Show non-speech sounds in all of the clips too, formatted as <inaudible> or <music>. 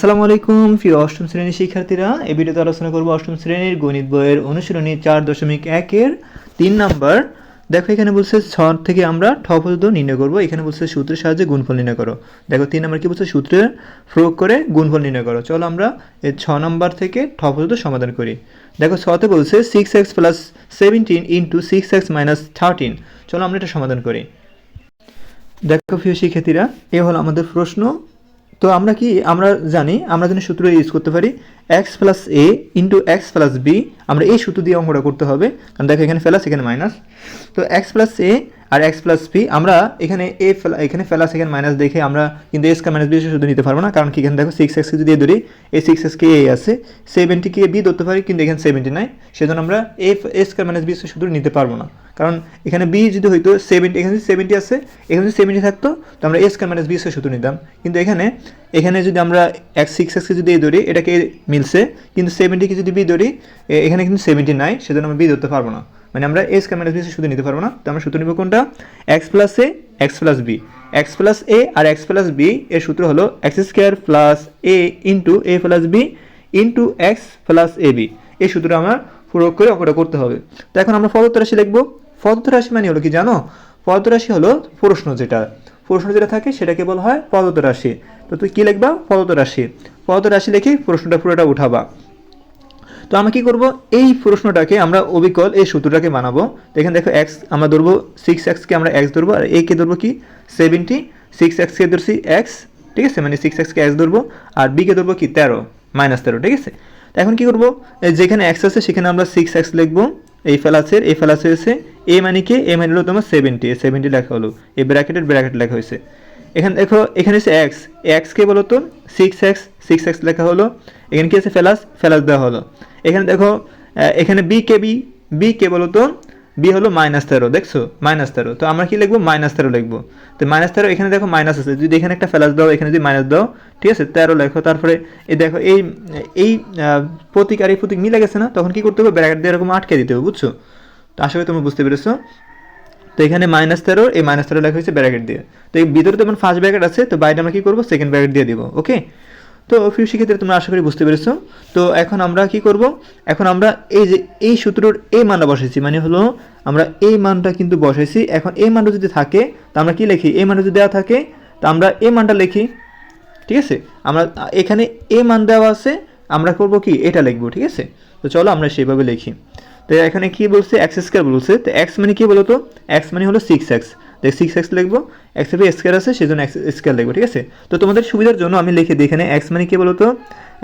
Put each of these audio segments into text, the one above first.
আসসালামু আলাইকুম, প্রিয় অষ্টম শ্রেণির শিক্ষার্থীরা। এই ভিডিওতে আলোচনা করব অষ্টম শ্রেণির গণিত বইয়ের অনুশীলনী চার দশমিক একের তিন নাম্বার। দেখো, এখানে বলছে ছ থেকে আমরা ঠ পর্যন্ত নির্ণয় করব। এখানে বলছে সূত্রের সাহায্যে গুণফল নির্ণয় করো। দেখো, তিন নাম্বার কি বলছে? সূত্রের প্রয়োগ করে গুণফল নির্ণয় করো। চলো আমরা এই ছ নাম্বার থেকে ঠ পর্যন্ত সমাধান করি। দেখো, ছতে বলছে six x plus seventeen into six x minus thirteen চলো আমরা এটা সমাধান করি। দেখো, প্রিয় শিক্ষার্থীরা, এ হলো আমাদের প্রশ্ন। তো আমরা কি, আমরা জানি, আমরা যদি সূত্র ইউজ করতে পারি x plus a into x plus b আমরা এই সূত্র দিয়ে অঙ্কটা করতে হবে। কারণ দেখো এখানে প্লাস এখানে মাইনাস তো এক্স প্লাস এ আর এক্স প্লাস বি আমরা এখানে এ ফেলা এখানে প্লাস এখানে মাইনাস দেখে আমরা কিন্তু এস কা মাইনাস বি শুধু নিতে পারব না। কারণ কি, এখানে দেখো সিক্স এক্সকে যদি ধরি এ সিক্স এক্সকে এ আছে। সেভেন্টি সেভেন্টিকে বি ধরতে পারি, কিন্তু এখানে সেভেন্টি নাই। সেজন্য আমরা এফ এস কা মাইনাস বি শুধু নিতে পারব না। কারণ এখানে বি যদি হইতো সেভেন্টি এখানে সেভেন্টি আছে, এখানে যদি সেভেন্টি থাকতো, তো আমরা এস কার মাইনাস বি শুধু নিতাম। কিন্তু এখানে এখানে যদি আমরা এক্স সিক্স এক্সকে যদি এ ধরি, এটাকে মিলছে, কিন্তু সেভেন্টিকে যদি বি ধরি এখানে কিন্তু সেভেন্টি নাই, সেজন্য আমরা বি ধরতে পারব না। মানে আমরা এস মাইনাস বি শুধু নিতে পারব না, তো আমরা সূত্র নিব কোনটা? X plus a x plus b x plus a R x plus B এর সূত্র হলো x square plus a into a plus b into x plus a b এই সূত্র আমরা প্রয়োগ করে অঙ্কটা করতে হবে। তো এখন আমরা পদত্ব রাশি লিখব পদত্ব রাশি মানে হলো কি জানো? পদত্ব রাশি হলো প্রশ্ন যেটা। প্রশ্ন যেটা থাকে সেটাকে বলা হয় পদত্ব রাশি। তো তুই কি লিখবা? পদত্ব রাশি। পদত্ব রাশি লিখে প্রশ্নটা পুরোটা উঠাবা। তো আমরা কি করব? এই প্রশ্নটাকে আমরা অবিকল এই সূত্রটাকে বানাবো। তো এখানে দেখো এক্স আমরা ধরবো সিক্স এক্সকে আমরা এক্স ধরবো, আর এ কে ধরবো কি? সেভেন্টি সিক্স এক্সকে ধরছি এক্স ঠিক আছে? মানে সিক্স এক্সকে এক্স ধরবো, আর বি কে ধরবো কি? তেরো মাইনাস তেরো, ঠিক আছে? তো এখন কি করব? যেখানে এক্স আছে, সেখানে আমরা সিক্স এক্স লিখব। এই ফেলাসের এই ফেলাসে হয়েছে এ মানে কি? এ মানে হলো তোমার সেভেন্টি সেভেন্টি লেখা হলো। এই ব্র্যাকেটের ব্র্যাকেট লেখা হয়েছে। এখানে দেখো, এখানে এসে এক্স এক্স কে বলো তো? সিক্স এক্স সিক্স এক্স লেখা হলো। এখানে কি আছে? ফেলাস ফেলাস দেওয়া হলো। এখানে দেখো এখানে বি কে বি বি কে বলো তো? বি হলো মাইনাস তেরো, দেখছ? মাইনাস তেরো। তো আমরা কি লিখব? মাইনাস তেরো লিখব। তো মাইনাস তেরো, এখানে দেখো মাইনাস আছে। যদি এখানে একটা ফেলাস দাও, এখানে যদি মাইনাস দাও, ঠিক আছে? তেরো লেখো। তারপরে এই দেখো, এই এই প্রতীক আর এই প্রতীক মিলে গেছে না? তখন কি করতে হবে? ব্র্যাকেট দিয়ে এরকম আটকে দিতে হবে, বুঝছ? তো আশা করি তুমি বুঝতে পেরেছ। তো এখানে মাইনাস তেরো, এই মাইনাস তেরো লেখা হয়েছে ব্র্যাকেট দিয়ে। তো এই ভিতরে তো ফার্স্ট ব্র্যাকেট আছে, তো বাইরে আমরা কি করব? সেকেন্ড ব্র্যাকেট দিয়ে দিব ওকে তো প্রিয় শিক্ষার্থীরা তোমরা আশা করি বুঝতে পেরেছ। তো এখন আমরা কি করব? এখন আমরা এই যে, এই সূত্রর এই মানটা বসাইছি মানে হলো আমরা এই মানটা কিন্তু বসাইছি। এখন এই মানটা যদি থাকে, তো আমরা কি লিখি? এই মানটা যদি দেওয়া থাকে, তো আমরা এই মানটা লিখি, ঠিক আছে? আমরা এখানে এ মান দেওয়া আছে, আমরা করব কি? এটা লিখব, ঠিক আছে? তো চলো আমরা সেইভাবে লিখি। তো এখানে কি বলছে? এক্স স্কোয়ার বলছে। তো এক্স মানে কি বলতো? এক্স মানে হলো সিক্স এক্স দেখ সিক্স এক্স লিখব। এক্সের স্কোয়ার আছে সেই জন্য এক্স স্কোয়ার লিখব, ঠিক আছে? তো তোমাদের সুবিধার জন্য আমি লিখে দিই এখানে এক্স মানে কি বলতো?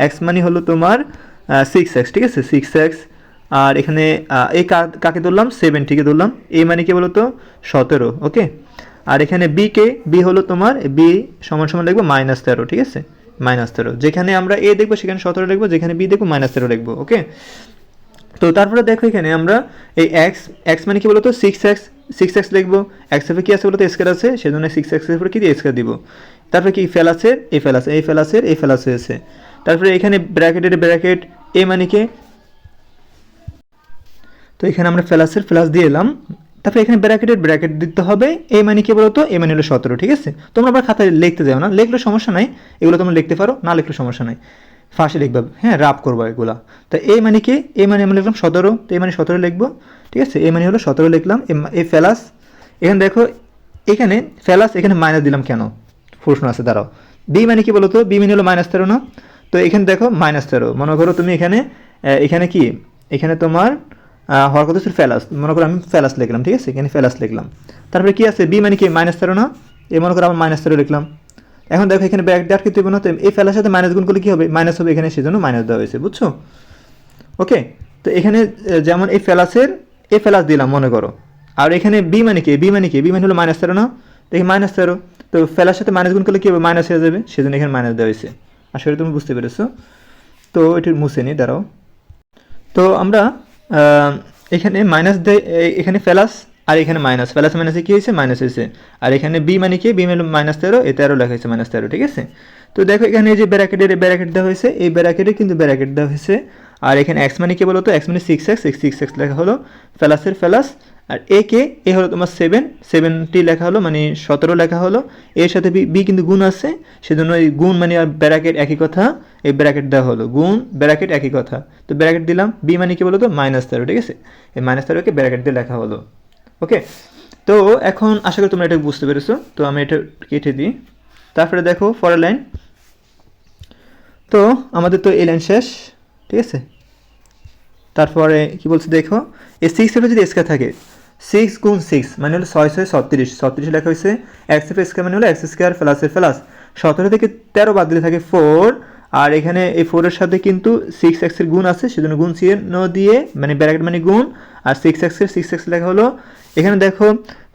এক্স মানে হলো তোমার সিক্স এক্স ঠিক আছে? সিক্স এক্স আর এখানে এ কাকে ধরলাম? সেভেন সেভেন্টিকে ধরলাম। এ মানে কি বলতো? সতেরো ওকে আর এখানে বি কে? বি হলো তোমার বি সমান সমান লিখব মাইনাস তেরো, ঠিক আছে? মাইনাস তেরো। যেখানে আমরা এ দেখব, সেখানে সতেরো লিখব, যেখানে বি দেখব মাইনাস তেরো লিখব ওকে তো তারপরে দেখো এখানে আমরা এই এক্স এক্স মানে কি বলতো? সিক্স এক্স সিক্স এক্স লিখব। এক্স এফে কি আছে বলতো? স্কোয়ার আছে। সেজন্য সিক্স এক্সের উপরে কি দিয়ে স্কোয়ার দিব? তারপরে কি? ফেল ফেলাসের এই ফেলাস এই ফেলাসের এই ফেলাস হয়েছে তারপরে এখানে ব্র্যাকেটের ব্র্যাকেট এ মানে কি? তো এখানে আমরা ফ্লাসের ফ্লাস দিয়ে এলাম। তারপরে এখানে ব্র্যাকেটের ব্র্যাকেট দিতে হবে। এ মানে কি বলতো? এ মানে হলো সতেরো, ঠিক আছে? তোমরা আবার খাতায় লিখতে যাও না। লিখলে সমস্যা নাই। এগুলো তোমরা লিখতে পারো, না লিখলে সমস্যা নাই। ফাঁসে লিখবে। হ্যাঁ রাপ করব এগুলা। তো এ মানে কি? এ মানে আমরা লিখলাম সতেরো। তো এ মানে সতেরো লিখব। ঠিক আছে? এ মানে হলো সতেরো লিখলাম। এ ফেলাস। এখানে দেখো, এখানে ফেলাস, এখানে মাইনাস দিলাম কেন? প্রশ্ন আছে, দাঁড়াও। বি মানে কি বলতো? বি মানে হলো মাইনাস তেরো, না? তো এখানে দেখো মাইনাস তেরো। মনে করো তুমি এখানে এখানে কি? এখানে তোমার হওয়ার কথা ছিল ফেলাস। মনে করো আমি ফেলাস লিখলাম, ঠিক আছে? এখানে ফেলাস লিখলাম। তারপরে কি আছে? বি মানে কি? মাইনাস তেরো, না? এ মনে করো আমার মাইনাস তেরো লিখলাম। এখন দেখো এখানে ব্যাক ডাট কিন্তু না তো এই ফেলার সাথে মাইনাস গুণ করলে কি হবে? মাইনাস হবে এখানে সেজন্য মাইনাস দেওয়া হয়েছে, বুঝছ? ওকে তো এখানে যেমন এই ফেলাসের এ ফেলাস দিলাম, মনে করো। আর এখানে বি মানে কি? বি মানে কি? বি মানে হলো মাইনাস তেরো না? দেখি মাইনাস তেরো তো ফেলার সাথে মাইনাস গুণ করলে কি হবে? মাইনাস হয়ে যাবে, সেজন্য এখানে মাইনাস দেওয়া হয়েছে। আসলে তুমি বুঝতে পেরেছ। তো এটি মুছে নি দাঁড়াও। তো আমরা এখানে মাইনাস দেয় এখানে ফেলাস আর এখানে মাইনাস ফেলাস মাইনাসে কী হয়েছে? মাইনাস হয়েছে। আর এখানে বি মানে কি? বি মানে মাইনাস তেরো এ তেরো লেখা হয়েছে মাইনাস তেরো, ঠিক আছে? তো দেখো এখানে যে ব্যারাকেটের ব্যারাকেট দেওয়া হয়েছে, এই ব্যারাকেটে কিন্তু ব্যারাকেট দেওয়া হয়েছে। আর এখানে এক্স মানে কি বলতো? এক্স মানে six x six six x লেখা হলো। ফেলাসের ফেলাস আর এ কে? এ হলো তোমার সেভেন সেভেনটি লেখা হলো মানে সতেরো লেখা হলো। এর সাথে বি বি কিন্তু গুণ আছে, সেজন্য এই গুণ মানে আর ব্যারাকেট একই কথা, এই ব্র্যাকেট দেওয়া হলো। গুণ ব্র্যাকেট একই কথা। তো ব্র্যাকেট দিলাম। বি মানে কি বলো তো মাইনাস তেরো, ঠিক আছে? এই মাইনাস তেরোকে ব্র্যাকেট দিয়ে লেখা হলো। ওকে তো এখন আশা করি তোমরা এটা বুঝতে পেরেছ। তো আমি এটা কেটে দিই। তারপরে দেখো, পরের লাইন তো আমাদের তো এই লাইন শেষ, ঠিক আছে? তারপরে কি বলছে দেখো, এই সিক্স এর যদি স্কোয়ার থাকে সিক্স গুণ সিক্স মানে হলো ছয় ছয় ছত্রিশ। ছত্রিশ লেখা হয়েছে এক্স এফ স্কোয়ার মানে হলো এক্স স্কোয়ার প্লাসের প্লাস সতেরো থেকে তেরো বাদ দিলে থাকে ফোর আর এখানে এই ফোরের সাথে কিন্তু সিক্স এক্সের গুণ আছে, সেজন্য গুণ চিহ্ন দিয়ে মানে ব্র্যাকেট মানে গুণ, আর সিক্স এক্সের সিক্স এক্স লেখা হলো এখানে দেখো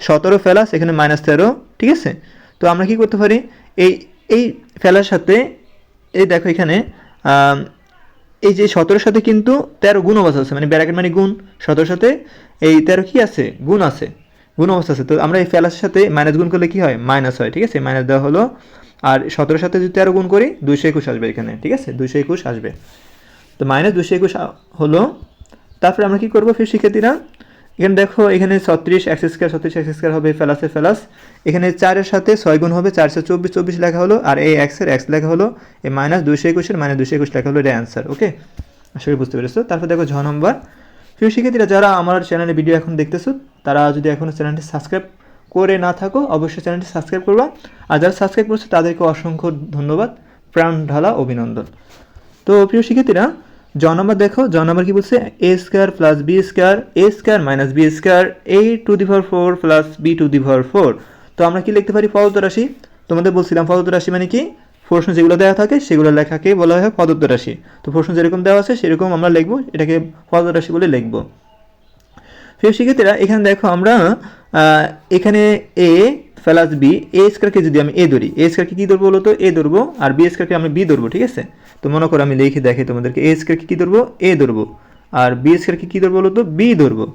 সতেরো ফেলাস, এখানে মাইনাস তেরো, ঠিক আছে? তো আমরা কি করতে পারি? এই এই ফেলার সাথে, এই দেখো এখানে এই যে সতেরোর সাথে কিন্তু তেরো গুণ অবস্থা আছে মানে ব্যারাকেট মানে গুণ। সতেরোর সাথে এই তেরো কি আছে? গুণ আছে। গুণ অবস্থা আছে। তো আমরা এই ফেলাসের সাথে মাইনাস গুণ করলে কি হয়? মাইনাস হয়, ঠিক আছে? মাইনাস দেওয়া হলো। আর সতেরোর সাথে যদি তেরো গুণ করি, দুইশো একুশ আসবে এখানে, ঠিক আছে? দুইশো একুশ আসবে। তো মাইনাস দুইশো একুশ হলো। তারপরে আমরা কি করব? ফির শিক্ষার্থীরা এখানে দেখো, এখানে ছত্রিশ এক্স স্কোয়ার ছত্রিশ এক্স স্কোয়ার হবে, ফেলাসে ফেলাস। এখানে চারের সাথে ছয় গুণ হবে, চারশো চব্বিশ চব্বিশ লেখা হলো, আর এই এক্সের এক্স লেখা হলো এই মাইনাস দুইশো একুশের মাইনাস দুইশো একুশ লেখা হলো, এটা অ্যান্সার ওকে করি বুঝতে পেরেছ। তারপর দেখো ছ নম্বর। প্রিয় শিক্ষার্থীরা, যারা আমার চ্যানেলে ভিডিও এখন দেখতেছো, তারা যদি এখনও চ্যানেলটি সাবস্ক্রাইব করে না থাকো, অবশ্যই চ্যানেলটি সাবস্ক্রাইব করবা। আর যারা সাবস্ক্রাইব করছে, তাদেরকে অসংখ্য ধন্যবাদ। প্রাণ ঢালা অভিনন্দন। তো প্রিয় শিক্ষার্থীরা জ নম্বর দেখো, জ নম্বর কি বলছে? A square plus b square a square minus b square a to the power four plus b to the power four তো আমরা কি লিখতে পারি? পদত্ব রাশি। তোমাদের বলছিলাম পদত্ব রাশি মানে কি? প্রশ্ন যেগুলো দেওয়া থাকে সেগুলো লেখাকে বলা হয় পদত্ব রাশি। তো প্রশ্ন যেরকম দেওয়া আছে সেরকম আমরা লিখব, এটাকে পদত্ব রাশি বলে লিখব। প্রিয় শিক্ষার্থীরা, এখানে দেখো আমরা এখানে এ প্লাস বি, এ স্কোয়ারকে যদি আমি এ ধরি, এ স্কোয়ারকে কী ধরবো বলো তো এ ধরবো, আর বি স্কোয়ারকে আমি বি ধরবো, ঠিক আছে? তো মনে করো আমি লিখে দেখি তোমাদেরকে, এ স্কোয়ারকে কী ধরবো? এ ধরবো। আর বি স্কোয়ারকে কী ধরবো বলো তো বি ধরবো।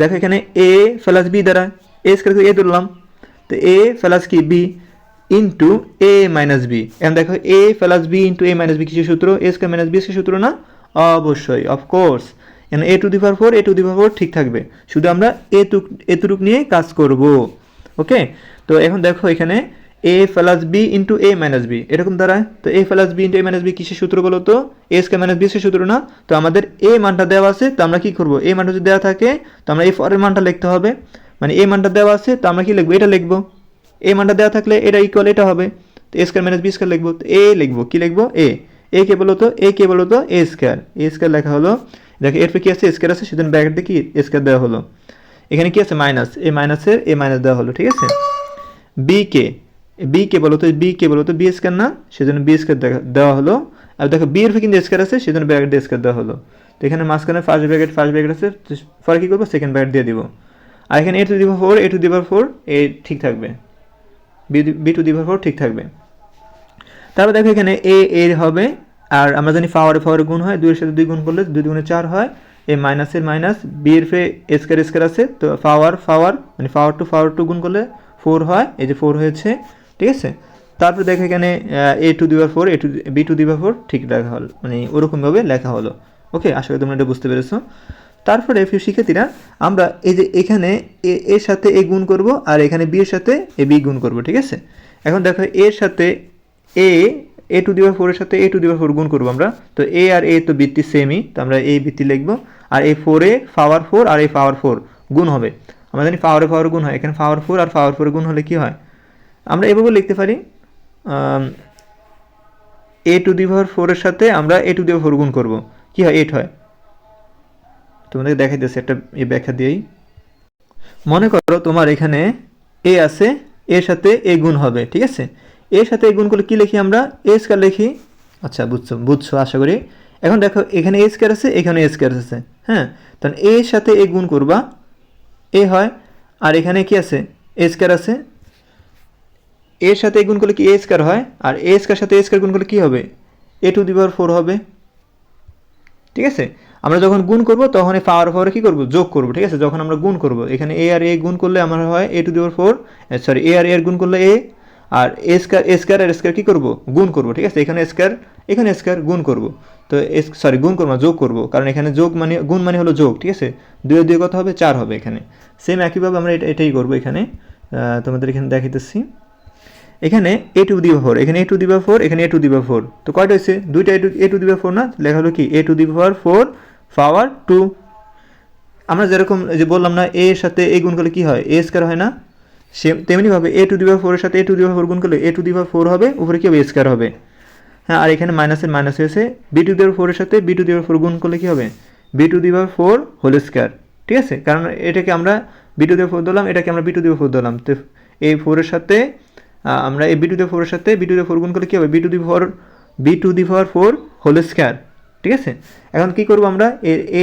দেখো এখানে এ প্লাস বি দ্বারা, এ স্কোয়ারকে এ ধরলাম। তো এ প্লাস কি? B into a minus b এখন দেখো, a plus b into a minus b কিছু সূত্র? এ স্কোয়ার মাইনাস বি সূত্র না? অবশ্যই অফকোর্স এখানে a to the power four a to the power four ঠিক থাকবে। শুধু আমরা এ টুক এতুটুক নিয়ে কাজ করব। ওকে তো এখন দেখো এখানে a plus b into a minus b এরকম দাঁড়ায় তো a plus b into a minus b কিসের সূত্র বলো তো? এ স্কোয়ার মাইনাস বি সূত্র না? তো আমাদের এ মানটা দেওয়া আছে, তো আমরা কি করব? এ মানটা যদি দেওয়া থাকে, তো আমরা এই পরের মানটা লিখতে হবে। মানে এ মানটা দেওয়া আছে, তো আমরা কি লিখব? এটা লিখব। এ মানটা দেওয়া থাকলে এটা ইকুয়াল এটা হবে। তো a square minus b square লিখব। তো এ লিখব। কি লিখব? এ এ কে বলো তো? এ কে বলো তো? এ স্কোয়ার এ স্কোয়ার লেখা হলো। দেখো, এরপর কি আছে? স্কোয়ার আছে, সেজন্য ব্র্যাকেট দিয়ে কি স্কোয়ার দেওয়া হলো। এখানে কি আছে? মাইনাস এ মাইনাসের এ মাইনাস দেওয়া হলো, ঠিক আছে? বি কে বি কে বলো তো বি কে বলো তো বি না? সেজন্য বি দেওয়া হলো। আর দেখো বি এর কিন্তু স্কোয়ার আছে, সেজন্য ব্র্যাকেট দিয়ে দেওয়া হলো। তো এখানে মাঝখানে ফার্স্ট ব্র্যাকেট ফার্স্ট ব্র্যাকেট আছে পরে কি করব? সেকেন্ড ব্র্যাকেট দিয়ে দিব। আর এখানে a to the power four a to the power four a ঠিক থাকবে। বি টু দিবার ফোর ঠিক থাকবে। তারপর দেখো এখানে এ এর হবে, আর আমরা জানি পাওয়ারে পাওয়ারে গুণ হয়, দুইয়ের সাথে দুই গুণ করলে দুই গুণে চার হয় এ মাইনাসের মাইনাস বি এর ফে স্কোয়ার স্কোয়ার আছে, তো পাওয়ার পাওয়ার মানে পাওয়ার টু পাওয়ার টু গুণ করলে ফোর হয়, এই যে ফোর হয়েছে, ঠিক আছে? তারপর দেখো এখানে a to the power four a to b to the power four ঠিক লেখা হলো মানে ওরকমভাবে লেখা হলো। ওকে আশা করি তোমরা এটা বুঝতে পেরেছ। তারপরে প্রিয় শিক্ষার্থীরা, আমরা এই যে এখানে এ, এর সাথে এ গুণ করব, আর এখানে বি এর সাথে এ বি গুণ করব, ঠিক আছে? এখন দেখো এর সাথে এ এ টু দিবার ফোরের সাথে এ টু দিবার ফোর গুণ করব আমরা। তো এ আর এ তো বৃত্তি সেমই তো আমরা এই বৃত্তি লিখব, আর এই ফোরে পাওয়ার ফোর আর এই পাওয়ার ফোর গুণ হবে। আমরা জানি পাওয়ারে পাওয়ার গুণ হয়। এখানে পাওয়ার ফোর আর পাওয়ার ফোর গুণ হলে কি হয়? আমরা এভাবে লিখতে পারি এ টু দি পাওয়ার ফোরের সাথে আমরা এ টু দি ফোর গুণ করব। কি হয়? এইট হয়। তোমাদের দেখাইতেছে একটা এই ব্যাখ্যা দিয়েই। মনে করো তোমার এখানে এ আছে এর সাথে এ গুণ হবে, ঠিক আছে? এর সাথে এ গুণ করলে কী লিখি আমরা? এ স্কোয়ার লিখি। আচ্ছা বুঝছ বুঝছ, আশা করি। এখন দেখো, এখানে এ স্কোয়ার আছে, এখানে এ স্কোয়ার আছে হ্যাঁ? তখন এর সাথে এ গুণ করবা এ হয়, আর এখানে কি আছে? এ স্কোয়ার আছে। এর সাথে এ গুণ করলে কি এ স্কোয়ার হয়? আর এ স্কোয়ার সাথে এ স্কোয়ার গুণ করলে কী হবে? এ টু দি পাওয়ার ফোর হবে। ঠিক আছে? আমরা যখন গুণ করব, তখন এই পাওয়ার পাওয়ারে কী করব? যোগ করব, ঠিক আছে? যখন আমরা গুণ করব, এখানে এ আর এ গুণ করলে আমার হয় a to the power four sorry a R a আর গুণ করলে এ আর এ স্কোয়ার এ স্কোয়ার আর স্কোয়ার কী করব? গুণ করব, ঠিক আছে? এখানে স্কোয়ার এখানে স্কোয়ার গুণ করব। তো সরি গুণ করব যোগ করব। কারণ এখানে যোগ মানে গুণ মানে হলো যোগ, ঠিক আছে? দুই দুই কত হবে? চার হবে এখানে। সেম একইভাবে আমরা এটা, এটাই করব এখানে। তোমাদের এখানে দেখাইতেছি। এখানে এ টু দিবা ফোর এখানে এ টু দিবা ফোর এখানে এ টু দিবা ফোর তো কয়টা হয়েছে? দুইটা a to a to the power four না? লেখা হলো কি? এ টু দিবা পাওয়ার ফোর পাওয়ার টু আমরা যেরকম যে বললাম না এ এর সাথে এ গুণ করলে কি হয়? এ স্কোয়ার হয় না। সে তেমনিভাবে এ টু দিবা ফোরের সাথে এ টু দিবা ফোর গুণ করলে এ টু দিবা ফোর হবে, উপরে কি হবে? স্কোয়ার হবে। হ্যাঁ আর এখানে মাইনাসের মাইনাস হয়েছে। বি টু দিবার ফোরের সাথে বি টু দিবার ফোর গুণ করলে কি হবে? B to the power four whole square ঠিক আছে? কারণ এটাকে আমরা বি টু দিবার ফোর দিলাম এটাকে আমরা বি টু দিবার ফোর দিলাম তো এই ফোরের সাথে আমরা এই বি টু দি ফোরের সাথে বি টু দি ফোর গুণ করলে কী হবে? B to the four b to the power four whole square ঠিক আছে? এখন কি করব আমরা?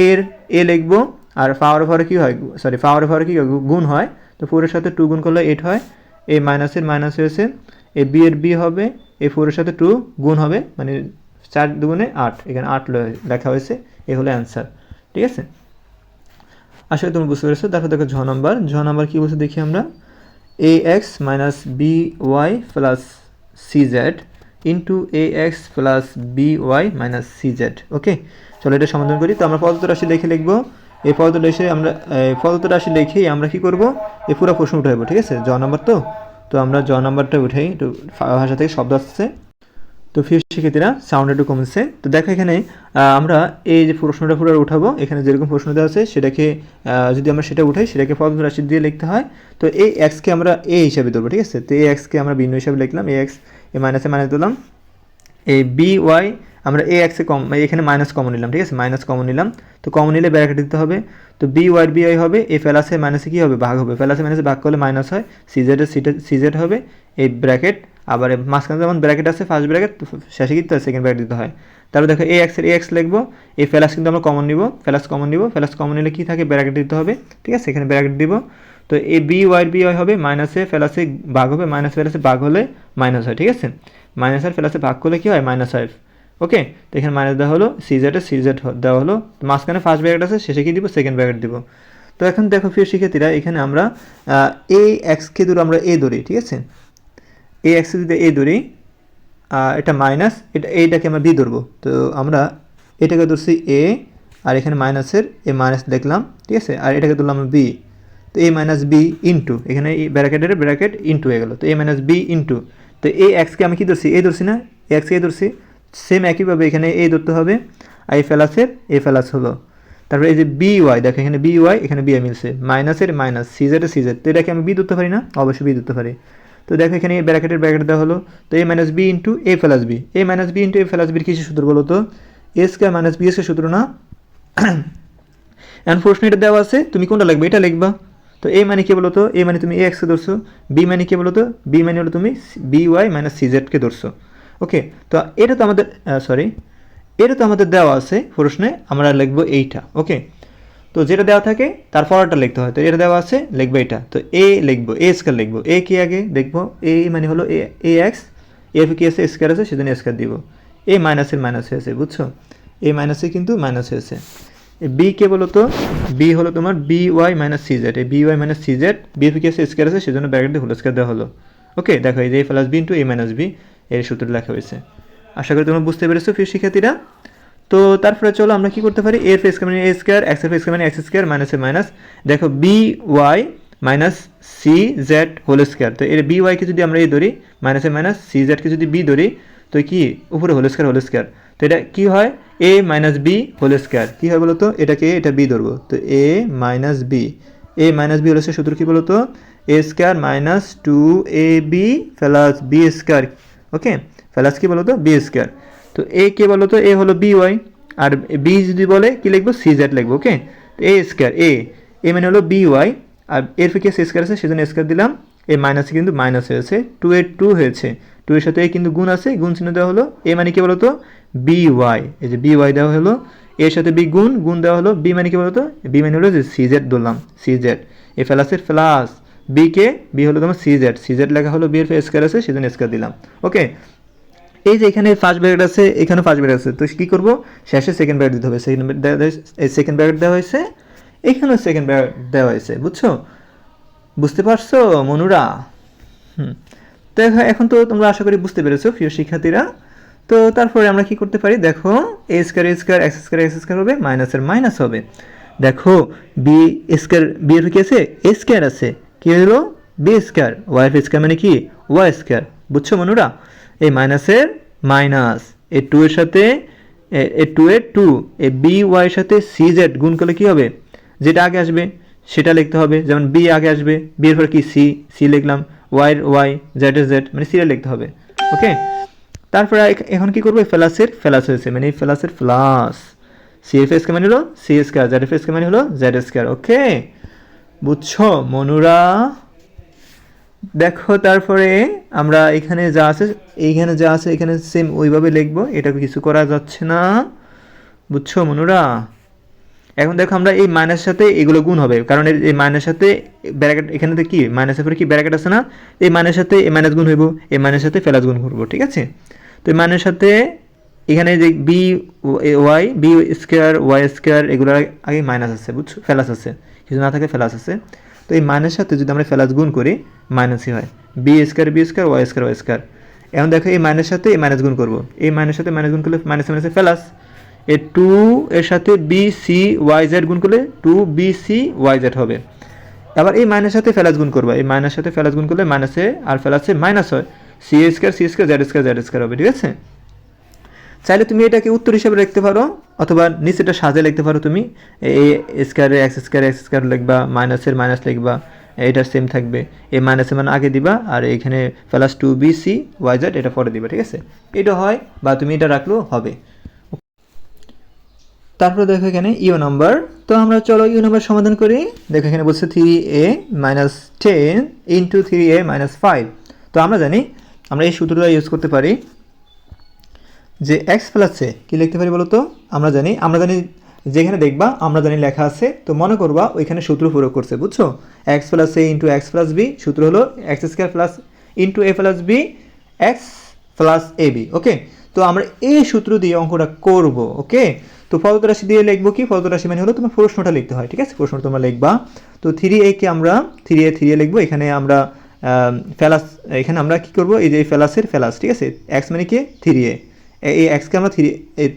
এর, এ লিখব, আর পাওয়ার পাওয়ারে কী হয়? সরি পাওয়ার পাওয়ারে কী গুণ হয়। তো ফোরের সাথে টু গুণ করলে এইট হয়। এই মাইনাসের মাইনাস হয়েছে এ বি এর বি হবে এই ফোরের সাথে টু গুণ হবে মানে চার দুগুণে আট, এখানে আট লেখা হয়েছে, এ হলো অ্যান্সার ঠিক আছে? আসলে তুমি বুঝতে পেরেছ। তারপর দেখো ঝ নাম্বার ঝ নাম্বার কী বলছে দেখি আমরা? A x minus b y plus c z into a x plus b y minus c z okay চলো এটা সমাধান করি। তো আমরা পদার্থ রাশি লিখে লিখব। এই পদার্থ রাশি আমরা পদার্থ রাশি লিখেই আমরা কি করব? এই পুরো প্রশ্ন উঠাইবো, ঠিক আছে? জ নাম্বার তো? তো আমরা জ নাম্বারটা উঠাই একটু ভাষা থেকে শব্দ আসছে তো ফির শিক্ষার্থীরা সাউন্ড একটু কমছে। তো দেখো এখানে আমরা এই যে প্রশ্নটা পুরো উঠাবো, এখানে যেরকম প্রশ্ন দেওয়া আছে, সেটাকে যদি আমরা সেটা উঠাই, সেটাকে পদ রাশি দিয়ে লিখতে হয়। তো এই এক্সকে আমরা এ হিসাবে ধরবো, ঠিক আছে? তো এই এক্সকে আমরা ভিন্ন হিসাবে লিখলাম এ এক্স এ মাইনাসে মাইনাস দিলাম। এই বি ওয়াই আমরা এ এক্সে কম এখানে মাইনাস কমন নিলাম, ঠিক আছে? মাইনাস কমন নিলাম। তো কমন নিলে ব্র্যাকেট দিতে হবে। তো বি ওয়াই বি ওয়াই হবে এ ফেলাসে মাইনাসে কী হবে? ভাগ হবে। ফেলাসে মাইনাসে ভাগ করলে মাইনাস হয়। সিজেডের সিজেড হবে, এই ব্র্যাকেট আবার এ মাঝখানে যেমন ব্র্যাকেট আছে ফার্স্ট ব্র্যাকেট শেষে কিন্তু সেকেন্ড ব্র্যাকেট দিতে হয়। তারপর দেখো এ এক্সের এ এক্স লিখব। এই ফেলাস কিন্তু আমরা কমন নিব। ফেলাস কমন নিব। ফেলাস কমন নিলে কী থাকে? ব্র্যাকেট দিতে হবে, ঠিক আছে? এখানে ব্র্যাকেট দিব। তো a b y b y হবে মাইনাসে ফেলাসে ভাগ হবে। মাইনাস ফেলাসে ভাগ হলে মাইনাস হয়, ঠিক আছে? মাইনাস আর ফেলাসে ভাগ করলে কী হয়? মাইনাস হয়। ওকে, তো এখানে মাইনাস দেওয়া হলো সিজেটে সিজেট দেওয়া হলো, মাঝখানে ফার্স্ট ব্র্যাকেট আছে, শেষে কি দিব? সেকেন্ড ব্র্যাকেট দিব। তো এখন দেখো প্রিয় শিক্ষার্থীরা, এখানে আমরা এ এক্সকে ধরে আমরা এ ধরি, ঠিক আছে? এ এক্সকে যদি এ ধরি এটা মাইনাস এটা, এইটাকে আমরা বি ধরবো। তো আমরা এটাকে ধরছি এ আর এখানে মাইনাসের এ মাইনাস দেখলাম, ঠিক আছে? আর এটাকে ধরলাম বি তো এ মাইনাস বি ইন্টু এখানে ব্র্যাকেটের ব্র্যাকেট ইন্টু হয়ে গেল। তো এ মাইনাস বি ইন্টু তো এ এক্সকে আমি কি ধরছি? এ ধরছি না? এক্সকে এ ধরছি? সেম একইভাবে এখানে এ ধরতে হবে। আর এই ফেলাসের এ ফেলাস হলো। তারপরে এই যে বি ওয়াই দেখো এখানে বি ওয়াই এখানে বি মিলছে। মাইনাসের মাইনাস সিজেটের সিজেট তো এটাকে আমি বি ধরতে পারি না? অবশ্যই বি ধরতে পারি। তো দেখো এখানে ব্র্যাকেটের ব্র্যাকেট দেওয়া হলো। তো a minus b into a plus b a minus b into a plus বির কিছু সূত্র বলো তো? এ স্কোয়ার মাইনাস বি এর সূত্র না? <coughs> প্রশ্ন এটা দেওয়া আছে। তুমি কোনটা লিখবে? এটা লিখবা। তো এ মানে কি বলো তো? এ মানে তুমি এ এক্সকে ধরছো। বি মানে কি বলো তো? বি মানে হলো তুমি বি ওয়াই মাইনাস সিজেডকে ধরছো। ওকে তো এটা তো আমাদের সরি এটা তো আমাদের দেওয়া আছে প্রশ্নে, আমরা লিখব এইটা ওকে তো যেটা দেওয়া থাকে, তার পরেরটা লিখতে হয়, তো এটা দেওয়া আছে, লিখব এটা, তো এ লিখব এ স্কোয়ার লিখব এ কি আগে? দেখব এ মানে হলো এ এ এক্স এফ কি আছে? স্কোয়ার আছে, সেজন্য স্কোয়ার দিব। এ মাইনাসের মাইনাস হয়েছে বুঝছ? এ মাইনাসে কিন্তু মাইনাস হয়েছে বি কে বলো তো বি হলো তোমার b y minus c z এই b y minus c z b f কি আছে? স্কোয়ার আছে, সেজন্য ব্র্যাকেট দিয়ে হোল স্কোয়ার দেওয়া হলো। ওকে দেখো, এই যে a plus b into a minus b এর সূত্র লেখা হয়েছে। আশা করি তোমরা বুঝতে পেরেছ ফির শিক্ষার্থীরা। তো তারপরে চলো আমরা কি করতে পারি? এর ফেস মানে এ স্কোয়ার এক্সের ফেস মানে এক্স স্কোয়ার মাইনাসের মাইনাস দেখো b y minus c z whole square তো এর বি ওয়াইকে যদি আমরা এই ধরি মাইনাসের মাইনাস সি জেডকে যদি বি ধরি, তো কি? উপরে হোল স্কোয়ার হোল স্কোয়ার তো এটা কি হয়? A minus b whole square কী হয় বলতো? এটাকে এটা বি ধরবো। তো a minus b a minus b হলো সূত্র কী বলতো? A square minus two a b plus b square okay? Plus কি বলো তো বি স্কোয়ার তো এ কে বলো তো এ হলো বি ওয়াই আর বি যদি বলে, কি লিখব? সি জেড লিখব, ওকে? তো এ স্কোয়ার এ এ মানে হলো বি ওয়াই আর এর সি স্কোয়ার আছে, সেজন্য স্কোয়ার দিলাম। এ মাইনাসে কিন্তু মাইনাস হয়েছে। টু এ টু হয়েছে। টু এর সাথে এ কিন্তু গুণ আছে। গুণ চিহ্ন দেওয়া হলো এ মানে কি বলতো? বি ওয়াই এই যে বি ওয়াই দেওয়া হলো এর সাথে বি গুণ গুণ দেওয়া হলো। বি মানে কি বলতো? বি মানে হলো যে সি জেড ধরলাম। সি জেড এ ফ্লাসের ফ্লাস বি কে বি হলো তোমার সি জেড সি জেড লেখা হলো বি এর স্কোয়ার আছে, সেজন্য স্কোয়ার দিলাম। ওকে এই যে এখানে ফার্স্ট ব্র্যাকেট আছে এখানে ফার্স্ট ব্র্যাকেট আছে। তো কী করব? শেষে সেকেন্ড ব্র্যাকেট দিতে হবে। সেকেন্ড সেকেন্ড ব্র্যাকেট দেওয়া হয়েছে, এখানেও সেকেন্ড ব্র্যাকেট দেওয়া হয়েছে। বুঝছ? বুঝতে পারছ, মনুরা? হুম। তো এখন- এখন তো তোমরা আশা করি বুঝতে পেরেছ, প্রিয় শিক্ষার্থীরা। তো তারপরে আমরা কি করতে পারি? দেখো a square a square x square x square হবে মাইনাসের মাইনাস হবে। দেখো বি স্কোয়ার বি এর কি আছে? এ স্কোয়ার আছে। কি হলো বি স্কোয়ার ওয়াই এর স্কোয়ার মানে কি? ওয়াই স্কোয়ার বুঝছ মনুরা? এই মাইনাসের মাইনাস এ টু এর সাথে, এ- টু এর টু এ বি ওয়াই এর সাথে সি জেড গুণ করলে কি হবে? যেটা আগে আসবে, সেটা লিখতে হবে। যেমন বি আগে আসবে বি এর পর কি সি সি লিখলাম। ওয়াই এর ওয়াই জেড এর জেড মানে সিটা লিখতে হবে। ওকে তারপরে এখন কি করব? ফেলাসের ফেলাস হয়েছে। মানে এই ফেলাসের ফ্লাস সি এফ এস কে মানে হলো c square z f s মানে হলো জেড স্কোয়ার ওকে বুঝছ, মনুরা? দেখো তারপরে আমরা এখানে যা আছে, এইখানে যা আছে, এখানে সেম ওইভাবে লিখব। এটা কিছু করা যাচ্ছে না। বুঝছ, মনুরা? এখন দেখো আমরা এই মাইনাসের সাথে এগুলো গুণ হবে। কারণ এই মাইনাসের সাথে ব্যারাকেট এখানে কি? মাইনাসের পরে কি ব্র্যাকেট আছে না? এই মাইনাসের সাথে এই মাইনাস গুণ হইব, এই মাইনাসের সাথে ফেলাস গুণ করব, ঠিক আছে? তো এই মাইনাসের সাথে এখানে যে b y b square y square এগুলোর আগে মাইনাস আছে, বুঝছ? ফেলাস আছে। কিছু না থাকে ফেলাস আছে। তো এই মাইনাসের সাথে যদি আমরা ফেলাস গুণ করি মাইনাসই হয়। B square b square y square y square এখন দেখো এই মাইনাসের সাথে এই মাইনাস গুণ করব। এই মাইনাসের সাথে মাইনাস গুণ করলে মাইনাস মাইনাসে ফেলাস। এ টু এর সাথে বি সি ওয়াই জেড গুণ করলে two b c y z হবে। আবার এই মাইনাসের সাথে ফেলাস গুণ করবা। এই মাইনাসের সাথে ফেলাস গুণ করলে মাইনাসে আর ফেলাসে মাইনাস হয়। C square c square z square z square হবে, ঠিক আছে? চাইলে তুমি এটাকে উত্তর হিসেবে লিখতে পারো। অথবা নিচেটা সাজে লিখতে পারো তুমি। এই স্কোয়ারে এক্স স্কোয়ার এক্স স্কোয়ার লিখবা মাইনাসের মাইনাস লিখবা এটা সেম থাকবে। এই মাইনাসের মান আগে দিবা, আর এখানে plus two b c y z এটা পরে দিবা, ঠিক আছে? এটা হয় বা তুমি এটা রাখলেও হবে। তারপরে দেখো এখানে ইউ নাম্বার তো আমরা চলো ইউ নাম্বার সমাধান করি। দেখো এখানে বলছে three a minus ten into three a minus five তো আমরা জানি, আমরা এই সূত্রটা ইউজ করতে পারি। যে এক্স প্লাসে কী লিখতে পারি বলো তো আমরা জানি আমরা জানি যেখানে দেখবা, আমরা জানি লেখা আছে, তো মনে করবা ওইখানে সূত্র প্রয়োগ করছে, বুঝছ? X plus a into x plus b সূত্র হলো x square plus into a plus b x plus a b okay তো আমরা এই সূত্র দিয়ে অঙ্কটা করব ওকে তো ফলত রাশি দিয়ে লিখব কি? ফলত রাশি মানে হলো তোমার প্রশ্নটা লিখতে হয়, ঠিক আছে? প্রশ্ন তোমরা লিখবা। তো থ্রি এ কে আমরা থ্রি এ থ্রি এ লিখব, এখানে আমরা ফেলাস এখানে আমরা কি করব? এই যে ফেলাসের ফেলাস ঠিক আছে? এক্স মানে কি? থ্রি এ এই এক্সকে আমরা থ্রি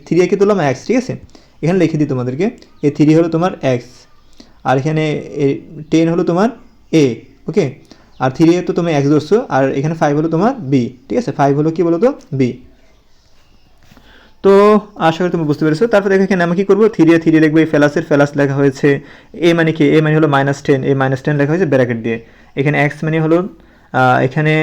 থ্রি একে তুললাম এক্স ঠিক আছে? এখানে লিখে দিই তোমাদেরকে, এ থ্রি হলো তোমার এক্স আর এখানে টেন হলো তোমার এ ওকে আর থ্রি এ তো তুমি এক্স ধরছো, আর এখানে ফাইভ হলো তোমার বি ঠিক আছে? ফাইভ হলো কি বলো তো বি তো আশা করি তুমি বুঝতে পেরেছ। তারপর দেখো এখানে আমি কি করব? থ্রি এ থ্রি লিখব, এই ফেলাসের ফেলাস লেখা হয়েছে। এ মানে কি? এ মানে হলো minus ten a minus ten লেখা হয়েছে ব্র্যাকেট দিয়ে। এখানে এক্স মানে হলো এখানে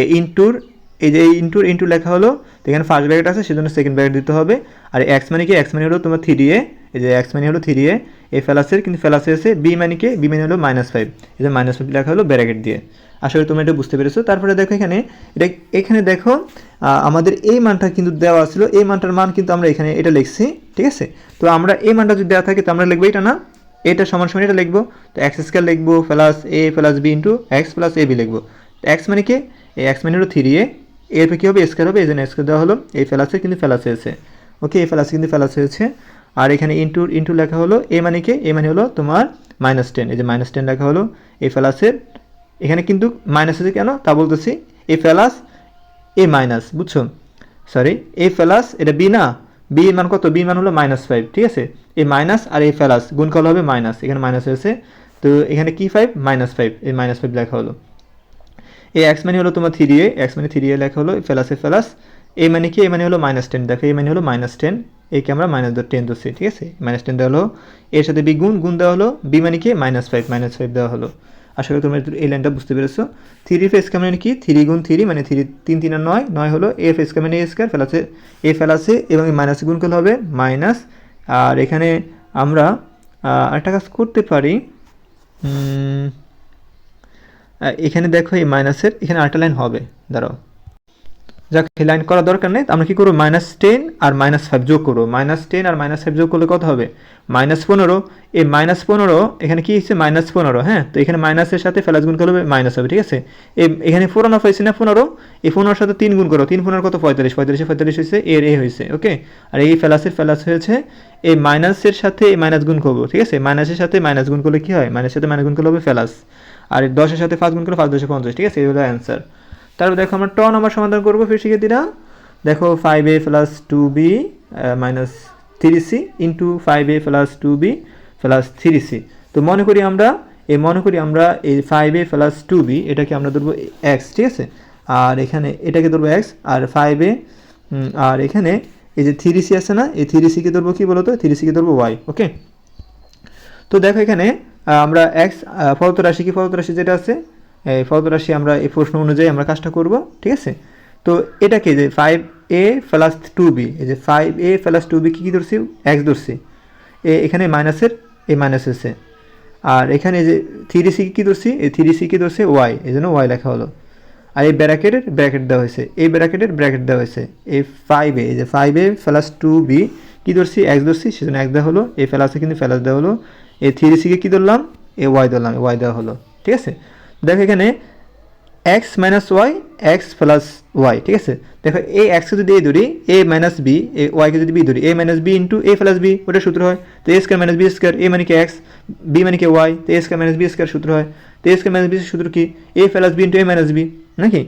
এ ইন্টুর এই যে ইন্টুর ইন্টু লেখা হলো এখানে ফার্স্ট ব্র্যাকেট আছে, সেজন্য সেকেন্ড ব্র্যাকেট দিতে হবে। আর এক্স মানে কি এক্স মানে হলো তোমার থ্রি এ এই যে এক্স মানে হলো থ্রি এ এই ফেলাসের কিন্তু ফেলাসে আছে বি মানে কি বি মানে হলো মাইনাস ফাইভ এই যে মাইনাস ফাইভ লেখা হলো ব্র্যাকেট দিয়ে। আশা করি তুমি এটা বুঝতে পেরেছ। তারপরে দেখো এখানে, এটা এখানে দেখো আমাদের এই মানটা কিন্তু দেওয়া ছিল, এই মানটার মান কিন্তু আমরা এখানে এটা লিখছি, ঠিক আছে? তো আমরা এই মানটা যদি দেওয়া থাকে, তো আমরা লিখব এটা না? এটা সমান সমান এটা লিখব। তো এক্স স্কোয়ার লিখব plus a plus b into x plus a b লিখব। এক্স মানে কি এক্স মানে হলো থ্রি এ এরপর কী হবে? স্কোয়ার হবে। এই জন্য স্কোয়ার দেওয়া হলো। এই ফেলাসে কিন্তু ফেলাস হয়েছে ওকে এই ফেলাসে কিন্তু ফেলাস হয়েছে। আর এখানে ইন্টু ইন্টু লেখা হলো। এ মানে কি? এ মানে হলো তোমার মাইনাস টেন এই যে মাইনাস টেন লেখা হলো। এই ফেলাসের এখানে কিন্তু মাইনাস আছে কেন? তা বলতেছি। এ ফেলাস এ মাইনাস বুঝছ? সরি এ ফেলাস এটা বি না? বি মান কত? বি মান হলো মাইনাস ফাইভ ঠিক আছে? এই মাইনাস আর এই ফেলাস গুণ করলে হবে মাইনাস এখানে মাইনাস হয়েছে। তো এখানে কি ফাইভ মাইনাস ফাইভ এই মাইনাস ফাইভ লেখা হলো। এই এক্স মানে হলো তোমার থ্রি এ এক্স মানে থ্রি এ লেখা হলো ফেলাসে ফেলাস এ মানে কি? এ মানে হলো মাইনাস টেন দেখো এ মানে হলো মাইনাস টেন একে আমরা মাইনাস টেন ধরছি, ঠিক আছে? মাইনাস টেন দেওয়া হলো। এর সাথে বি গুণ গুণ দেওয়া হলো। বি মানে কি? মাইনাস ফাইভ মাইনাস ফাইভ দেওয়া হলো। আশা করি তোমরা এই লাইনটা বুঝতে পেরেছ। থ্রি ফেস মানে কি? থ্রি গুণ থ্রি মানে থ্রি তিন তিন আর নয়। নয় হলো এ ফেস মানে এ স্কোয়ার ফেলাসে এ ফেলাসে এবং মাইনাস গুণ করলে হবে মাইনাস আর এখানে আমরা একটা কাজ করতে পারি এখানে দেখো এই মাইনাসের, এখানে আরেকটা লাইন হবে। দাঁড়াও। যাক, এই লাইন করা দরকার নেই আমরা কি করব? মাইনাস টেন আর মাইনাস ফাইভ যোগ করব। মাইনাস টেন আর মাইনাস ফাইভ যোগ করলে কত হবে? মাইনাস পনেরো। এই মাইনাস পনেরো, এখানে কি হচ্ছে মাইনাস পনেরো হ্যাঁ? তো এখানে মাইনাসের সাথে ফেলাস গুণ করলে মাইনাস হবে, ঠিক আছে? এই, এখানে ফোরান অফ হয়েছে না পনেরো? এই পনেরোর সাথে তিন গুণ করো। তিন পনেরো কত? পঁয়তাল্লিশ। পঁয়তাল্লিশে পঁয়তাল্লিশ হয়েছে, এর এ হয়েছে ওকে আর এই ফেলাসের ফেলাস হয়েছে, এই মাইনাসের সাথে এই মাইনাস গুণ করব, ঠিক আছে? মাইনাসের সাথে মাইনাস গুণ করলে কি হয়? মাইনাসের সাথে মাইনাস গুণ করলে হবে ফেলাস আর দশের সাথে পাঁচ গুণ করলে পাঁচ দশে পঞ্চাশ, ঠিক আছে? এই হলো অ্যান্সার তারপর দেখো আমরা ট নাম্বার সমাধান করব, ফির শিক্ষার্থীরা দেখো five a plus two b minus three c into five a plus two b plus three c তো মনে করি আমরা, এই মনে করি আমরা এই five a plus two b এটাকে আমরা ধরবো এক্স ঠিক আছে? আর এখানে এটাকে ধরবো এক্স আর ফাইভ এ আর এখানে এই যে থ্রি সি আছে না, এই থ্রি সিকে ধরবো কি বলতো? থ্রি সিকে ধরবো ওয়াই ওকে তো দেখো এখানে আমরা এক্স ফলত রাশি কি ফলত রাশি যেটা আছে? এই ফলত রাশি আমরা এই প্রশ্ন অনুযায়ী আমরা কাজটা করব, ঠিক আছে? তো এটাকে যে five a plus two b এই যে five a plus two b কী কী ধরছি? এক্স ধরছি। এ এখানে মাইনাসের এ মাইনাস আছে আর এখানে যে থ্রি সি কী ধরছি? এই থ্রি সি কি ধরছে? ওয়াই এই জন্য ওয়াই লেখা হলো। আর এই ব্র্যাকেটের ব্র্যাকেট দেওয়া হয়েছে। এই ব্র্যাকেটের ব্র্যাকেট দেওয়া হয়েছে। এই ফাইভে এই যে five a plus two b কী ধরছি? এক্স ধরছি, সেজন্য এক দেওয়া হলো। এই ফেলাসে কিন্তু ফেলাস দেওয়া হলো। এ থ্রি সিকে কী ধরলাম? এ ওয়াই ধরলাম এ ওয়াই দেওয়া হলো। ঠিক আছে? দেখো এখানে x minus y x plus y ঠিক আছে? দেখো এ এক্সকে যদি এ ধরি এ মাইনাস বি এ ওয়াইকে যদি বি ধরি a minus b into a plus b ওটা সূত্র হয়। তো a square minus b square a মানে কি এক্স বি মানে কি ওয়াই তো a square minus b square সূত্র হয়। তো এ স্কোয়ার মাইনাস বি সূত্র কি? A plus b into a minus b নাকি?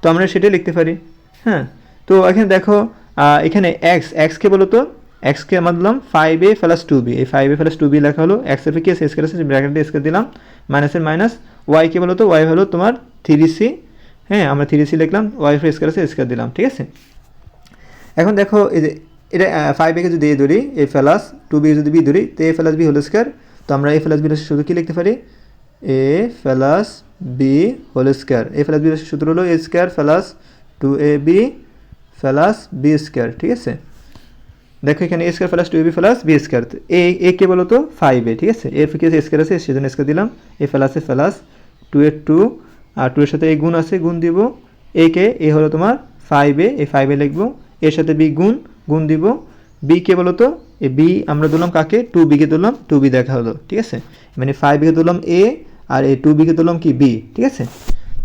তো আমরা সেটাই লিখতে পারি। হ্যাঁ? তো এখানে দেখো এখানে এক্স এক্সকে বলো তো? এক্সকে আমরা দিলাম five a plus two b এই five a plus two b লেখা হলো এক্স কি আছে স্কোয়ার আছে ব্র্যাকেট দিয়ে স্কোয়ার দিলাম মাইনাসের মাইনাস ওয়াইকে বলো তো ওয়াই হলো তোমার থ্রি সি হ্যাঁ আমরা থ্রি সি লিখলাম। ওয়াই ফোর স্কোয়ার আছে স্কোয়ার দিলাম, ঠিক আছে? এখন দেখো, এই যে, এটা ফাইভ একে যদি এ ধরি এ প্লাস টু বি যদি বি ধরি, তো a plus b whole square তো আমরা এ প্লাস বি শুধু কি লিখতে পারি? A plus b whole square a plus b সূত্র হলো a square plus two a b plus b square ঠিক আছে? দেখো এখানে a square plus two b plus b square a a কে বলো তো? ফাইভ এ ঠিক আছে? এর ফিকে স্কোয়ার আছে, সেজন্য স্কোয়ার দিলাম। এ প্লাসে প্লাস টু এর টু আর টু এর সাথে এই গুণ আছে, গুণ দিব। এ কে এ হলো তোমার ফাইভ এ এই ফাইভ এ লিখব। এর সাথে বি গুণ গুণ দিব। বি কে বলো তো? এ বি আমরা দিলাম কাকে? টু বিকে দিলাম টু বি দেখা হলো, ঠিক আছে? মানে ফাইভ বিকে দিলাম এ আর এই টু বিকে দিলাম কি? বি ঠিক আছে?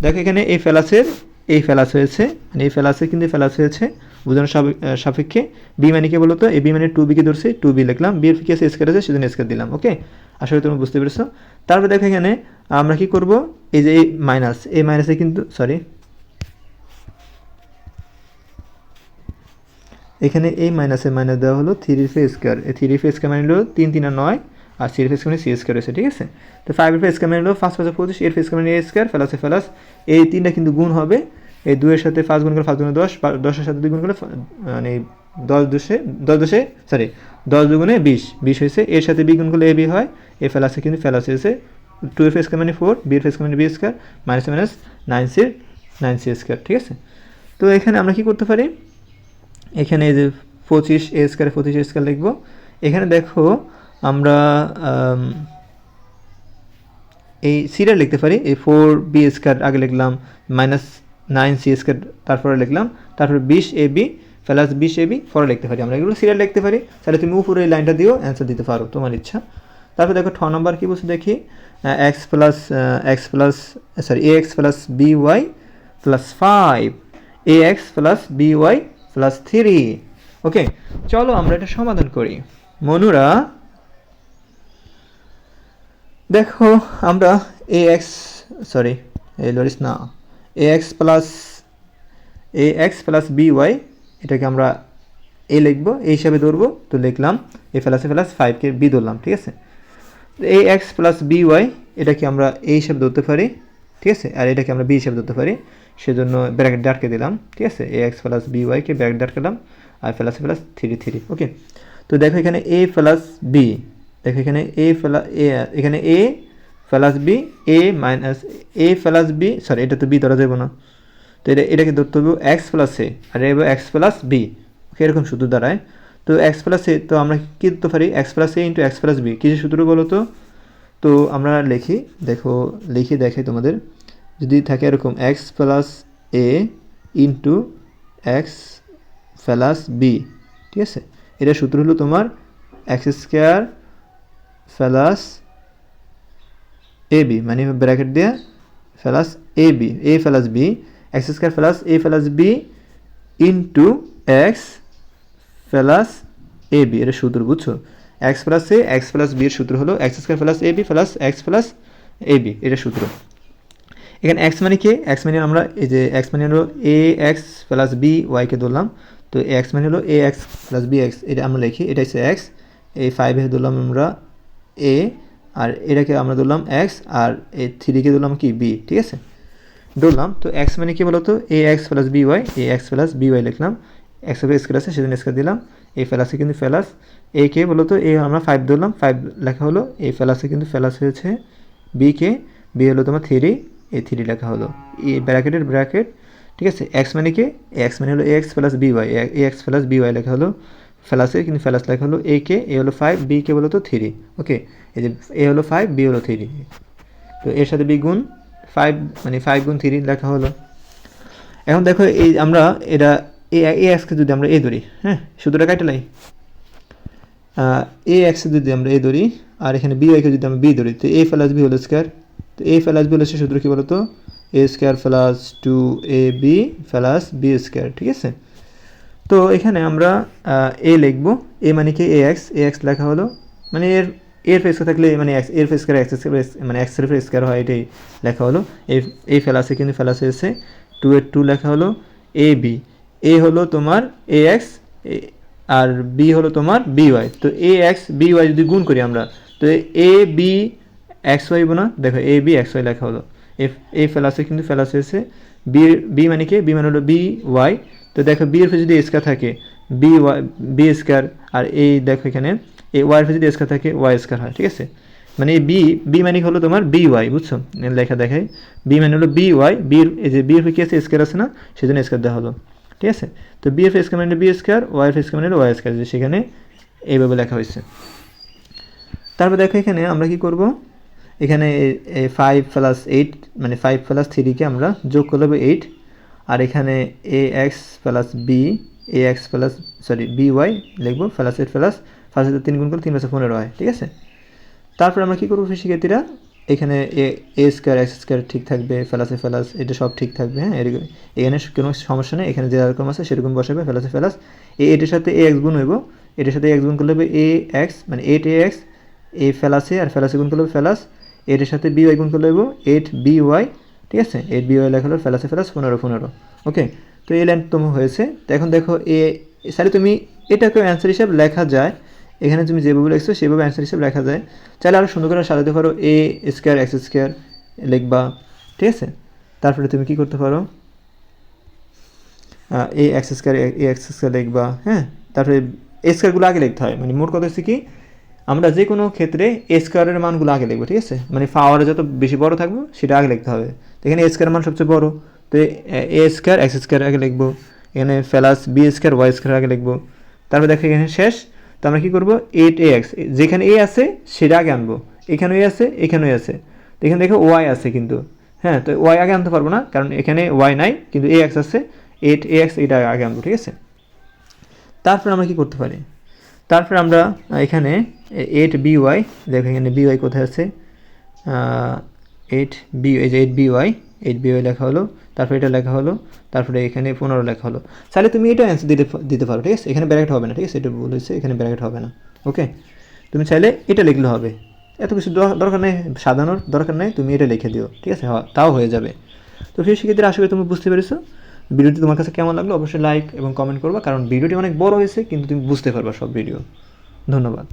দেখো এখানে এই ফেলাসের এই ফেলাস হয়েছে মানে এই ফেলাসে কিন্তু ফেলাস হয়েছে বোঝানোর সাপেক্ষে বি মানে কি বলতো? এই বি মানে টু বিকে ধরছে টু বি লিখলাম বি এর ফিকে আছে স্কোয়ার আছে, সেজন্য স্কোয়ার দিলাম ওকে আশা করি তুমি বুঝতে পেরেছ। তারপর দেখো এখানে আমরা কি করব? এই যে এই মাইনাস এই মাইনাসে কিন্তু সরি এখানে এই মাইনাসে মাইনাস দেওয়া হলো থ্রি ফে স্কোয়ার এই থ্রি ফে স্কোয়ার মানে হলো তিন তিন আর নয়, আর থ্রি ফে স্কোয়ার সি স্কোয়ার রয়েছে, ঠিক আছে? তো ফাইভ ফে স্কোয়ার মানে হলো ফার্স্ট পাঁচশো পঁচিশ এর ফে স্কোয়ার মানে এ স্কোয়ার ফেলাসে ফেলাস এই তিনটা কিন্তু গুণ হবে এই দুয়ের সাথে পাঁচ গুণ করে পাঁচ গুণে দশ দশের সাথে দুই গুণ করে মানে দশ দশে দশ দশে সরি দশ দুগুণে বিশ বিশ হয়েছে, এর সাথে বি গুণ করলে এ বি হয়, এ ফেল ফেলাসে কিন্তু ফেলাস হয়েছে টু এফ স্কোয়ার মানে ফোর বি এর স্কোয়ার মানে b square minus minus nine c nine c square ঠিক আছে? তো এখানে আমরা কি করতে পারি? এখানে এই যে পঁচিশ এ স্কোয়ার পঁচিশ এ স্কোয়ার লিখব। এখানে দেখো আমরা এই সিটা লিখতে পারি, এই ফোর বি স্কোয়ার আগে লিখলাম মাইনাস নাইন সি স্কোয়ার তারপরে লিখলাম, তারপরে বিশ এ বি, প্লাস বিশ এ বি, পরে লিখতে পারি। আমরা এগুলো সিরিয়াল লিখতে পারি। তাহলে তুমি উপরে এই লাইনটা দিও অ্যান্সার দিতে পারো, তোমার ইচ্ছা। তারপর দেখো ছ নম্বর কী বলছে দেখি? X plus x plus sorry a x plus b y plus five a x plus b y plus three okay চলো আমরা এটা সমাধান করি। মনুরা, দেখো আমরা এ এক্স সরি এ লরিস না। A x plus a x plus b y এটাকে আমরা এ লিখব এই হিসাবে ধরবো, তো লিখলাম এ প্লাস এ প্লাস ফাইভকে বি ধরলাম, ঠিক আছে? A x plus b y এটাকে আমরা এই হিসাবে ধরতে পারি, ঠিক আছে? আর এটাকে আমরা বি হিসাবে ধরতে পারি, সেজন্য ব্র্যাকেট ডাটকে দিলাম, ঠিক আছে? এ এক্স প্লাস বি ওয়াইকে ব্র্যাকেট ডাটকালাম আর plus a plus three three okay তো দেখো এখানে এ প্লাস বি দেখো এখানে এ প্লাস এ এখানে a plus b, a minus a plus b sorry এটা তো বি ধরা যাবে না। তো এটা এটাকে ধরতে হবে এক্স প্লাস এ, আর এবার এক্স প্লাস বি। এরকম সূত্র দাঁড়ায়। তো এক্স প্লাস এ, তো আমরা কী ধরতে পারি? X plus a into x plus b. কিছু সূত্র বলো তো? তো আমরা লিখি, দেখো, লিখে দেখে তোমাদের। যদি থাকে এরকম x plus a into x plus b, ঠিক আছে? এটা সূত্র হলো তোমার x square plus a b মানে ব্র্যাকেট দিয়ে plus a b a plus b x square plus a plus b into x plus a b এটা সূত্র, বুঝছ? X plus a x plus b এর সূত্র হলো x square plus a b plus x plus a b এটা সূত্র। এখানে x মানে কি? এক্স মানে আমরা এই যে এক্স মানে হলো এ এক্স প্লাস বি ওয়াইকে ধরলাম। তো এক্স মানে হলো a x plus b x এটা আমরা লিখি, এটা হচ্ছে এক্স এই ফাইভে ধরলাম আমরা এ আর এটাকে আমরা ধরলাম এক্স আর এই থ্রিকে ধরলাম কি? বি ঠিক আছে? ধরলাম, তো এক্স মানে কি বলতো? A x plus b y a x plus b y লিখলাম। এক্সের স্কোয়ার আছে, সেজন্য স্কোয়ার দিলাম। এই ফেলাসে কিন্তু ফেলাস এ কে বলতো? এ আমরা ফাইভ ধরলাম। ফাইভ লেখা হলো, এই ফেলাসে কিন্তু ফেলাস হয়েছে বি কে। বি হলো তোমার থ্রি এ থ্রি লেখা হলো। এ ব্র্যাকেটের ব্র্যাকেট, ঠিক আছে? এক্স মানে কি? এক্স মানে হলো a x plus b y a x plus b y লেখা হলো। ফেলাসে, কিন্তু ফেলাস লেখা হলো এ কে এ হলো ফাইভ বি কে বলো তো থ্রি ওকে এই যে এ হলো ফাইভ বি হলো থ্রি তো এর সাথে বি গুণ ফাইভ মানে ফাইভ গুণ থ্রি লেখা হলো। এখন দেখো এই আমরা এটা এ এ এক্সকে যদি আমরা এ ধরি হ্যাঁ সূত্রটা কাটে লাই এ এক্সকে যদি আমরা এ ধরি, আর এখানে বি ওয়াইকে যদি আমরা বি ধরি, তো এ প্লাস বি হলো স্কোয়ার। তো এ প্লাস বি হলো সে সূত্র কী বলতো? A square plus two A B plus B square, ঠিক আছে? তো এখানে আমরা এ লিখব। এ মানে কি? এ এক্স এ এক্স লেখা হলো। মানে এর এর ফেস থাকলে মানে এক্সের ফেস করে এক্স মানে এক্সের ফেস হ্যাঁ, এটাই লেখা হলো। এই এই ফেলাসে কিন্তু ফেলাসে এসে টু এর টু লেখা হলো। এ বি এ হলো তোমার এ এক্স আর বি হলো তোমার বি ওয়াই তো এ এক্স বি ওয়াই যদি গুণ করি আমরা তো এ বি এক্স ওয়াই না? দেখো এ বি এক্স ওয়াই লেখা হলো। এই ফেলাসে কিন্তু ফেলাসে এসে বি বি মানে কি? বি মানে হলো বি ওয়াই তো দেখো বি এর যদি স্কার থাকে বি ওয়াই বি স্কোয়ার আর এই দেখো এখানে এই ওয়াই যদি স্কোয়ার থাকে ওয়াই স্কোয়ার হয়, ঠিক আছে? মানে এই বি বি মানে হলো তোমার বি ওয়াই বুঝছ? লেখা দেখায় বি মানে হলো বি ওয়াই বির এই যে বি এর কি আছে? স্কোয়ার আছে না? সেজন্য স্কোয়ার দেওয়া হলো, ঠিক আছে? তো বি এফ স্কোয়ার মানে B square Y F square মানে ওয়াই স্কোয়ার সেখানে এইভাবে লেখা হয়েছে। তারপর দেখো এখানে আমরা কি করব? এখানে ফাইভ প্লাস এইট মানে ফাইভ প্লাস থ্রিকে আমরা যোগ করে দেবো এইট আর এখানে A X plus B A X plus sorry B Y লিখব প্লাস এইট প্লাস ফার্স্টে তিন গুণ করে তিন পাশে পনেরো হয়, ঠিক আছে? তারপর আমরা কী করব শিক্ষার্থীরা এখানে A A square X square ঠিক থাকবে ফেলাসে ফেলাস এটা সব ঠিক থাকবে হ্যাঁ? এখানে কোনো সমস্যা নেই, এখানে যে রকম আছে সেরকম বসাবে ফেলাসে ফেলাস এ, এটার সাথে এ এক্স গুণ হইব, এটার সাথে এক্স গুণ করলে হবে এ এক্স মানে এইট এ এক্স এ ফেলাসে আর ফেলাসে গুণ করলে হবে ফেলাস এটার সাথে বি ওয়াই গুণ করলে হইব এইট বি ওয়াই ঠিক আছে? এইট বি ওয়াই লেখা হলো ফেলাসে, ফেলাস, পনেরো পনেরো। ওকে তো এই লাইন তোমার হয়েছে। তো এখন দেখো এ সারি তুমি এটাকেও অ্যান্সার হিসাবে লেখা যায়। এখানে তুমি যেভাবে লিখছো, সেভাবে অ্যান্সার হিসেবে লেখা যায়। চাইলে আরও সুন্দর করে সাজাতে পারো এ স্কোয়ার এক্স স্কোয়ার লিখবা। ঠিক আছে? তারপরে তুমি কি করতে পারো? A X square A X square লিখবা হ্যাঁ? তারপরে এ স্কোয়ারগুলো আগে লিখতে হয়। মানে মোট কথা হচ্ছে কি? আমরা যে কোনো ক্ষেত্রে এ স্কোয়ারের মানগুলো আগে লিখব ঠিক আছে? মানে পাওয়ারে যত বেশি বড় থাকব, সেটা আগে লিখতে হবে। তো এখানে এ স্কোয়ার মান সবচেয়ে বড়। তো এ স্কোয়ার এক্স স্কোয়ার আগে লিখব। এখানে ফেলাস বি স্কোয়ার ওয়াই স্কোয়ার আগে লিখব। তারপর দেখো এখানে শেষ। তো আমরা কী করব? এইট এ এক্স যেখানে এ আছে, সেটা আগে আনব। এখানে এ আছে, এখানেও আছে। তো এখানে দেখো ওয়াই আছে কিন্তু। হ্যাঁ তো ওয়াই আগে আনতে পারব না, কারণ এখানে ওয়াই নাই, কিন্তু এ এক্স আছে। এইট এ এক্স এটা আগে আনব, ঠিক আছে? তারপর আমরা কী করতে পারি? তারপর আমরা এখানে এইট বি ওয়াই দেখো এখানে বি ওয়াই কোথায় আছে? এইট বি এই যে eight B Y eight B Y লেখা হলো, তারপরে এটা লেখা হলো, তারপরে এখানে পনেরো লেখা হলো। তাহলে তুমি এটা অ্যান্সার দিতে দিতে পারো, ঠিক আছে? এখানে ব্র্যাকেট হবে না, ঠিক আছে? এটা হয়েছে, এখানে ব্র্যাকেট হবে না ওকে তুমি চাইলে এটা লিখলে হবে। এত কিছু দরকার নেই, সাজানোর দরকার নেই, তুমি এটা লিখে দিও, ঠিক আছে? তাও হয়ে যাবে। তো সেই আশা করি তুমি বুঝতে পেরেছ। ভিডিওটি তোমার কাছে কেমন লাগল অবশ্যই লাইক এবং কমেন্ট করবা, কারণ ভিডিওটি অনেক বড় হয়েছে, কিন্তু তুমি বুঝতে পারবা সব ভিডিও ধন্যবাদ।